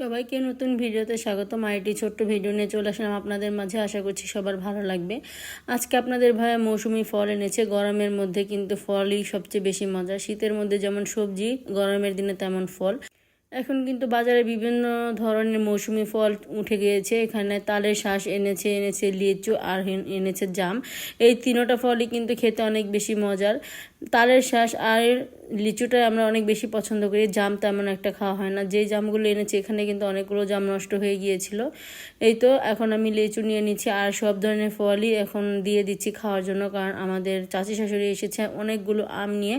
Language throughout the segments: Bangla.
সবাইকে নতুন ভিডিওতে স্বাগত আইটি ছোট্ট ভিডিও নিয়ে চলে আসলাম আপনাদের মাঝে। আশা করছি সবার ভালো লাগবে। আজকে আপনাদের ভাইয়া মৌসুমি ফল এনেছে। গরমের মধ্যে কিন্তু ফলই সবচেয়ে বেশি মজা শীতের মধ্যে যেমন সবজি, গরমের দিনে তেমন ফল। এখন কিন্তু বাজারে বিভিন্ন ধরনের মৌসুমি ফল উঠে গিয়েছে। এখানে তালের শ্বাস এনেছে এনেছে লিচু আর এনেছে জাম। এই তিনোটা ফলই কিন্তু খেতে অনেক বেশি মজার। তালের শ্বাস আর লিচুটা আমরা অনেক বেশি পছন্দ করি। জাম তেমন একটা খাওয়া হয় না। যেই জামগুলো এনেছি, এখানে কিন্তু অনেকগুলো জাম নষ্ট হয়ে গিয়েছিল। এই তো এখন আমি লিচু নিয়ে নিচ্ছি আর সব ধরনের ফলই এখন দিয়ে দিচ্ছি খাওয়ার জন্য, কারণ আমাদের চাচি শাশুড়ি এসেছে অনেকগুলো আম নিয়ে।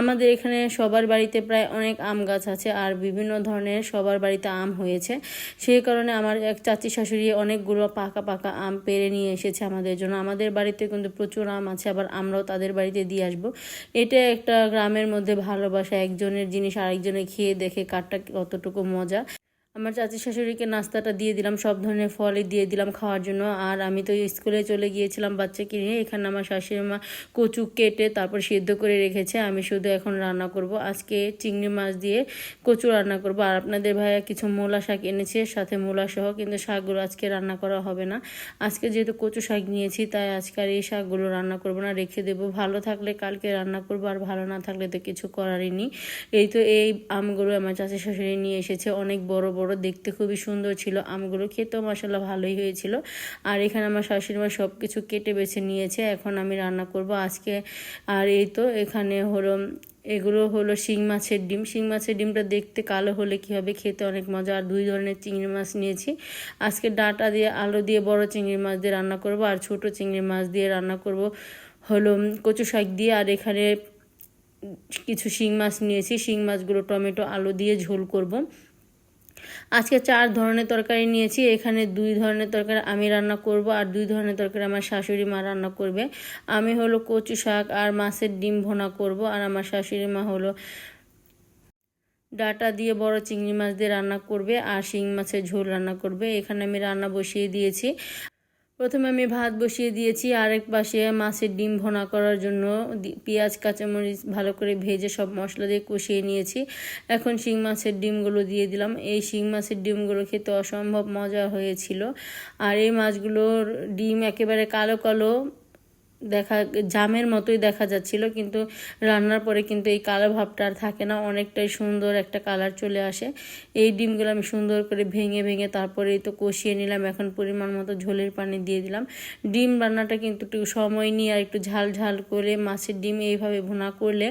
আমাদের এখানে সবার বাড়িতে প্রায় অনেক আম গাছ আছে আর বিভিন্ন ধরনের সবার বাড়িতে আম হয়েছে। সেই কারণে আমার এক চাচি শাশুড়ি অনেকগুলো পাকা পাকা আম পেরে নিয়ে এসেছে আমাদের জন্য। আমাদের বাড়িতে কিন্তু প্রচুর আম আছে, আবার আমরাও তাদের বাড়িতে দিয়ে আসব। এটা একটা গ্রামের মধ্যে ভালোবাসা একজনের জিনিস আরেকজনে খেয়ে দেখে কারটা কতটুকু মজা। আমার চাচি শাশুড়িকে নাস্তাটা দিয়ে দিলাম, সব ধরনের ফলই দিয়ে দিলাম খাওয়ার জন্য। আর আমি তো স্কুলে চলে গিয়েছিলাম বাচ্চাকে নিয়ে, এখানে আমার শাশুড়ি মা কচু কেটে তারপর সিদ্ধ করে রেখেছে। আমি শুধু এখন রান্না করব। আজকে চিংড়ি মাছ দিয়ে কচু রান্না করব। আর আপনাদের ভাইয়া কিছু মূলা শাক এনেছে, সাথে মূলা সহ, কিন্তু শাকগুলো আজকে রান্না করা হবে না। আজকে যেহেতু কচু শাক নিয়েছি, তাই আজকে আর এই শাকগুলো রান্না করব না, রেখে দেবো। ভালো থাকলে কালকে রান্না করব, আর ভালো না থাকলে তো কিছু করারই নেই। এই তো এই আমগুলো আমার চাচি শাশুড়ি নিয়ে এসেছে, অনেক বড় বড় দেখতে খুবই সুন্দর ছিল, আমগুলো খেতেও মশলা ভালোই হয়েছিল। আর এখানে আমার শাশুড়ি মা সব কিছু কেটে বেছে নিয়েছে, এখন আমি রান্না করব আজকে। আর এই তো এখানে হলো, এগুলো হলো শিং মাছের ডিম। শিং মাছের ডিমটা দেখতে কালো হলে কী হবে, খেতে অনেক মজা। আর দুই ধরনের চিংড়ি মাছ নিয়েছি। আজকে ডাটা দিয়ে, আলু দিয়ে বড় চিংড়ি মাছ দিয়ে রান্না করব, আর ছোট চিংড়ি মাছ দিয়ে রান্না করব হলো কচু শাক দিয়ে। আর এখানে কিছু শিং মাছ নিয়েছি। শিং মাছগুলো টমেটো, আলু দিয়ে ঝোল করব। আজকে চার ধরনের তরকারি নিয়েছি। এখানে দুই ধরনের তরকারি আমি রান্না করব আর দুই ধরনের তরকারি আমার শাশুড়ি মা রান্না করবে। আমি হলো কচু শাক আর মাছের ডিম ভোনা করব আর আমার শাশুড়ি মা হলো ডাটা দিয়ে বড় চিংড়ি মাছ দিয়ে রান্না করবে আর শিং মাছের ঝোল রান্না করবে। এখানে আমি রান্না বসিয়ে দিয়েছি। প্রথমে আমি ভাত বসিয়ে দিয়েছি, আরেক পাশে মাছের ডিম ভোনা করার জন্য পেঁয়াজ, কাঁচামরিচ ভালো করে ভেজে সব মশলা দিয়ে কষিয়ে নিয়েছি। এখন শিং মাছের ডিমগুলো দিয়ে দিলাম। এই শিং মাছের ডিমগুলো খেতে অসম্ভব মজা হয়েছিল। আর এই মাছগুলোর ডিম একেবারে কালো কালো দেখা, জামের মতোই দেখা যাচ্ছিল, কিন্তু রান্নার পরে কিন্তু এই কালো ভাবটা আর থাকে না, অনেকটাই সুন্দর একটা কালার চলে আসে। এই ডিমগুলো আমি সুন্দর করে ভেঙে ভেঙে তারপরে এই তো কষিয়ে নিলাম, এখন পরিমাণ মতো ঝোলের পানি দিয়ে দিলাম। ডিম রান্নাটা কিন্তু একটু সময় নিয়ে আর একটু ঝাল ঝাল করে মাছের ডিম এইভাবে ভুনা করলে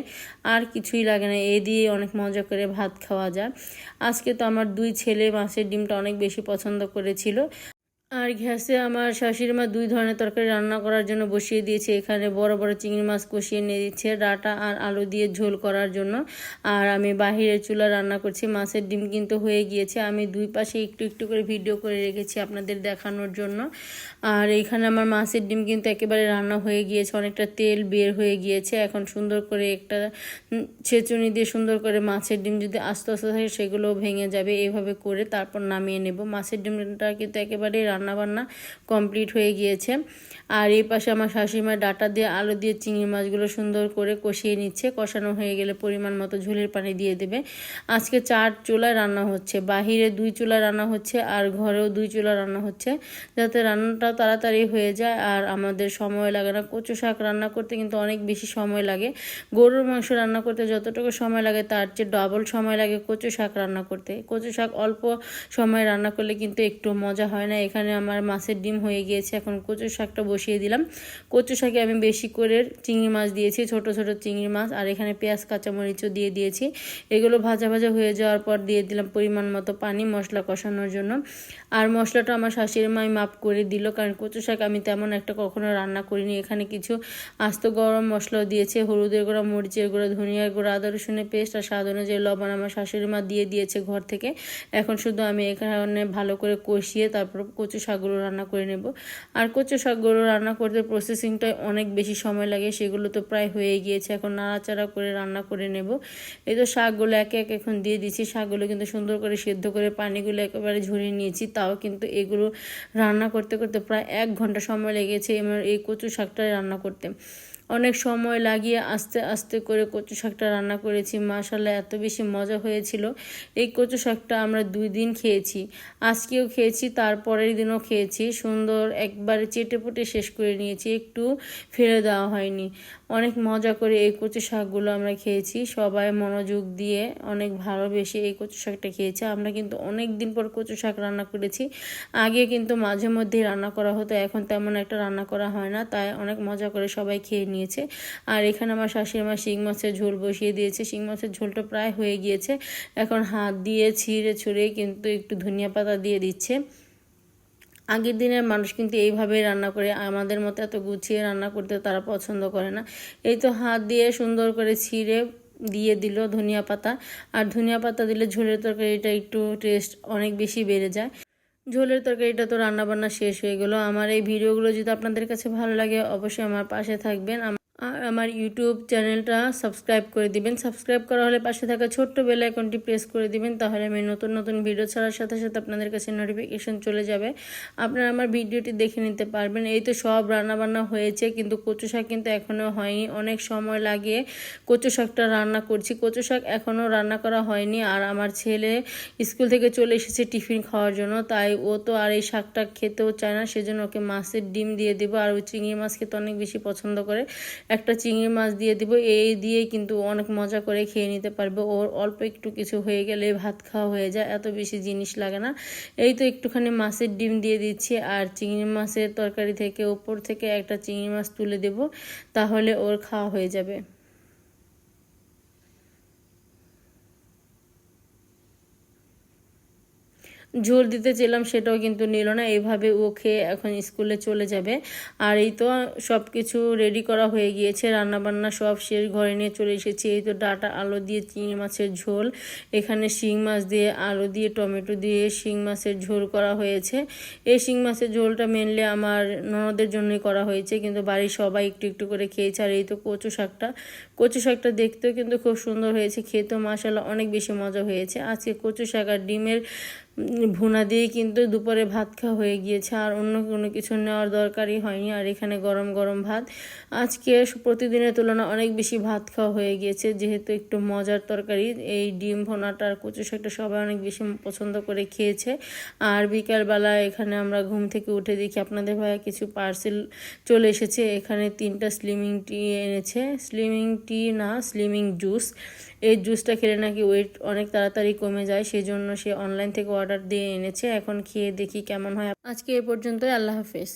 আর কিছুই লাগে না, এ দিয়ে অনেক মজা করে ভাত খাওয়া যায়। আজকে তো আমার দুই ছেলে, মাছের ডিমটা অনেক বেশি পছন্দ করেছিল। আর গ্যাসে আমার শাশুড়ি মা দুই ধরনের তরকারি রান্না করার জন্য বসিয়ে দিয়েছে। এখানে বড় বড় চিংড়ি মাছ কষিয়ে নিয়ে দিচ্ছে, ডাটা আর আলু দিয়ে ঝোল করার জন্য। আর আমি বাহিরের চুলা রান্না করছি, মাছের ডিম কিন্তু হয়ে গিয়েছে। আমি দুই পাশে একটু একটু করে ভিডিও করে রেখেছি আপনাদের দেখানোর জন্য। আর এইখানে আমার মাছের ডিম কিন্তু একেবারে রান্না হয়ে গিয়েছে, অনেকটা তেল বের হয়ে গিয়েছে। এখন সুন্দর করে একটা ছেঁচুনি দিয়ে সুন্দর করে মাছের ডিম যদি আস্তে আস্তে থাকে সেগুলো ভেঙে যাবে। এভাবে করে তারপর নামিয়ে নেব। মাছের ডিমটা কিন্তু একেবারেই রান্না বান্না কমপ্লিট হয়ে গিয়েছে। আর এই পাশে আমার শাশুড়িমা ডাটা দিয়ে আলু দিয়ে চিংড়ি মাছগুলো সুন্দর করে কষিয়ে নিচ্ছে। কষানো হয়ে গেলে পরিমাণ মতো ঝোলের পানি দিয়ে দেবে। আজকে চার চুলায় রান্না হচ্ছে। বাহিরে দুই চুলা রান্না হচ্ছে আর ঘরেও দুই চুলা রান্না হচ্ছে। যাতে রান্নাটা তাড়াতাড়ি হয়ে যায় আর আমাদের সময় লাগে না। কচু শাক রান্না করতে কিন্তু অনেক বেশি সময় লাগে। গরুর মাংস রান্না করতে যতটুকু সময় লাগে তার চেয়ে ডবল সময় লাগে কচু শাক রান্না করতে। কচু শাক অল্প সময় রান্না করলে কিন্তু একটু মজা হয় না। এখানে আমার মাছের ডিম হয়ে গিয়েছে। এখন কচু শাকটা বসিয়ে দিলাম। কচু শাকে আমি বেশি করে চিংড়ি মাছ দিয়েছি, ছোট ছোট চিংড়ি মাছ। আর এখানে পেঁয়াজ, কাঁচামরিচও দিয়ে দিয়েছি। এগুলো ভাজা ভাজা হয়ে যাওয়ার পর দিয়ে দিলাম পরিমাণ মতো পানি মশলা কষানোর জন্য। আর মশলাটা আমার শাশুড়ি মাই মাপ করে দিল, কারণ কচু শাক আমি তেমন একটা কখনো রান্না করিনি। এখানে কিছু আস্ত গরম মশলাও দিয়েছে, হলুদের গুঁড়া, মরিচের গুঁড়া, ধনিয়ার গুঁড়া, আদা রসুনের পেস্ট আর স্বাদ অনুযায়ী লবণ আমার শাশুড়ি মা দিয়ে দিয়েছে ঘর থেকে। এখন শুধু আমি এখানে ভালো করে কষিয়ে তারপর কচু শাকগুলো রান্না করে নেব। আর কচু শাকগুলো রান্না করতে প্রসেসিংটা অনেক বেশি সময় লাগে, সেগুলো তো প্রায় হয়ে গিয়েছে। এখন নাড়াচাড়া করে রান্না করে নেব। এই তো শাকগুলো একে এক এখন দিয়ে দিচ্ছি। শাকগুলো কিন্তু সুন্দর করে সেদ্ধ করে পানিগুলো একেবারে ঝরিয়ে নিয়েছি। তাও কিন্তু এগুলো রান্না করতে করতে প্রায় এক ঘণ্টা সময় লেগেছে এবার এই কচু শাকটা রান্না করতে। অনেক সময় লাগিয়ে আস্তে আস্তে করে কচু শাকটা রান্না করেছি। মাশাল্লাহ এত বেশি মজা হয়েছিল। এই কচু শাকটা আমরা দুই দিন খেয়েছি। আজকেও খেয়েছি, তারপরের দিনও খেয়েছি। সুন্দর, একবারে চেটে পুটে শেষ করে নিয়েছি। একটু ফেলে দেওয়া হয়নি। অনেক মজা করে এই কচু শাকগুলো আমরা খেয়েছি। সবাই মনোযোগ দিয়ে অনেক ভালোবেসে এই কচু শাকটা খেয়েছি। আমরা কিন্তু অনেক দিন পর কচু শাক রান্না করেছি। আগে কিন্তু মাঝে মধ্যেই রান্না করা হতো, এখন তেমন একটা রান্না করা হয় না, তাই অনেক মজা করে সবাই খেয়ে নিয়েছে। আর এখানে আমার শাশুড়ি মা শিং মাছের ঝোল বসিয়ে দিয়েছে। শিং মাছের ঝোলটা প্রায় হয়ে গিয়েছে। এখন হাত দিয়ে ছিঁড়ে ছুঁড়ে কিন্তু একটু ধনিয়া পাতা দিয়ে দিচ্ছে। আগের দিনের মানুষ কিন্তু এইভাবে রান্না করে, আমাদের মতো এত গুছিয়ে রান্না করতে তারা পছন্দ করে না। এই তো হাত দিয়ে সুন্দর করে ছিঁড়ে দিয়ে দিল ধনিয়া পাতা। আর ধনিয়া পাতা দিলে ঝোলের তরকারিটা একটু টেস্ট অনেক বেশি বেড়ে যায়। ঝোলের তরকারিটা তো রান্নাবান্না শেষ হয়ে গেলো। আমার এই ভিডিওগুলো যদি আপনাদের কাছে ভালো লাগে, অবশ্যই আমার পাশে থাকবেন। আর আমার ইউটিউব চ্যানেলটা সাবস্ক্রাইব করে দিবেন। সাবস্ক্রাইব করা হলে পাশে থাকা ছোট্ট বেল আইকনটি প্রেস করে দিবেন, তাহলে আমি নতুন নতুন ভিডিও ছাড়ার সাথে সাথে আপনাদের কাছে নোটিফিকেশন চলে যাবে। আপনারা আমার ভিডিওটি দেখে নিতে পারবেন। এই তো সব রান্নাবান্না হয়েছে, কিন্তু কচু শাক কিন্তু এখনও হয়নি। অনেক সময় লাগিয়ে কচু শাকটা রান্না করছি। কচু শাক এখনও রান্না করা হয়নি, আর আমার ছেলে স্কুল থেকে চলে এসেছে টিফিন খাওয়ার জন্য, তাই ও তো আর এই শাকটা খেতেও চায় না, সেজন্য ওকে মাছের ডিম দিয়ে দেবো। আর ওই চিংড়ি মাছ খেতে অনেক বেশি পছন্দ করে। একটা চিংড়ি মাছ দিয়ে দিব, এই দিয়ে কিন্তু অনেক মজা করে খেয়ে নিতে পারবে। ওর অল্প একটু কিছু হয়ে গেলে ভাত খাওয়া হয়ে যায়, এত বেশি জিনিস লাগে না। এই তো একটুখানি মাছের ডিম দিয়ে দিচ্ছি, আর চিংড়ি মাছের তরকারি থেকে ওপর থেকে একটা চিংড়ি মাছ তুলে দেব, তাহলে ওর খাওয়া হয়ে যাবে। ঝোল দিতে চেলাম, সেটাও কিন্তু নিল না। এইভাবে ও খেয়ে এখন স্কুলে চলে যাবে। আর এই তো সব কিছু রেডি করা হয়ে গিয়েছে। রান্নাবান্না সব শেষ, ঘরে নিয়ে চলে এসেছি। এই তো ডাটা, আলু দিয়ে চিংড়ি মাছের ঝোল। এখানে শিং মাছ দিয়ে আলু দিয়ে, টমেটো দিয়ে শিং মাছের ঝোল করা হয়েছে। এই শিং মাছের ঝোলটা মেনলি আমার ননদের জন্যই করা হয়েছে, কিন্তু বাড়ির সবাই একটু একটু করে খেয়েছে। আর এই তো কচু শাকটা কচু শাকটা দেখতেও কিন্তু খুব সুন্দর হয়েছে। খেতেও মাসাল্লাহ অনেক বেশি মজা হয়েছে। আজকে কচু শাক আর ডিমের ভুনা দিয়ে কিন্তু দুপুরে ভাত খাওয়া হয়ে গিয়েছে, আর অন্য কোনো কিছু নেওয়ার দরকারই হয়নি, আর এখানে গরম গরম ভাত। আজকে প্রতিদিনের তুলনায় অনেক বেশি ভাত খাওয়া হয়ে গিয়েছে, যেহেতু একটু মজার তরকারি। এই ডিম ভোনাটা আর কচু শাকটা সবাই অনেক বেশি পছন্দ করে খেয়েছে। আর বিকালবেলা এখানে আমরা ঘুম থেকে উঠে দেখি আপনাদের ভাইয়া কিছু পার্সেল চলে এসেছে। এখানে তিনটা স্লিমিং টি এনেছে। স্লিমিং টি না স্লিমিং জুস এই জুসটা খেলে নাকি ওয়েট অনেক তাড়াতাড়ি কমে যায় সেই জন্য সে অনলাইন থেকে অর্ডার দিয়ে এনেছে এখন খেয়ে দেখি কেমন হয়। আজকে এ পর্যন্তই আল্লাহ হাফেজ।